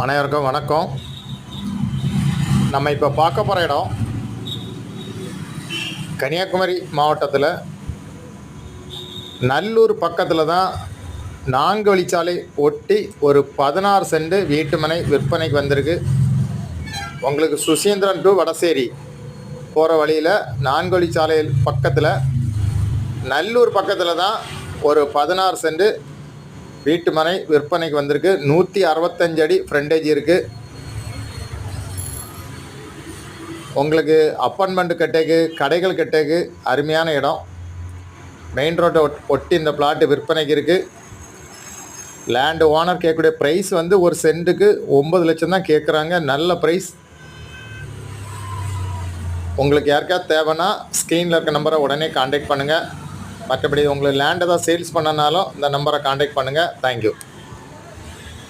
அனைவருக்கும் வணக்கம். நம்ம இப்போ பார்க்க போகிற இடம் கன்னியாகுமரி மாவட்டத்தில் நல்லூர் பக்கத்தில் தான் நான்கு வழிச்சாலை ஒட்டி ஒரு பதினாறு சென்ட் வீட்டுமனை விற்பனைக்கு வந்திருக்கு. உங்களுக்கு சுசீந்திரன் டு வடசேரி போகிற வழியில் நான்கு வழிச்சாலை பக்கத்தில் நல்லூர் பக்கத்தில் தான் ஒரு பதினாறு சென்ட் வீட்டு மனை விற்பனைக்கு வந்திருக்கு. நூற்றி அறுபத்தஞ்சு அடி ஃப்ரண்டேஜ் இருக்குது உங்களுக்கு அப்பார்ட்மெண்ட் கட்டேக்கு கடைகள் கட்டேக்கு அருமையான இடம். மெயின் ரோட்டை ஒட்- ஒட்டி இந்த பிளாட்டு விற்பனைக்கு இருக்குது லேண்டு ஓனர் கேட்கக்கூடிய ப்ரைஸ் வந்து ஒரு சென்ட்டுக்கு ஒம்பது லட்சம் தான் கேட்குறாங்க. நல்ல ப்ரைஸ் உங்களுக்கு யாருக்காவது தேவைன்னா ஸ்க்ரீனில் இருக்க நம்பரை உடனே காண்டாக்ட் பண்ணுங்கள் மற்றபடி உங்களுக்கு லேண்ட் தான் சேல்ஸ் பண்ணனாலும் இந்த நம்பரை காண்டாக்ட் பண்ணுங்கள் தேங்க்யூ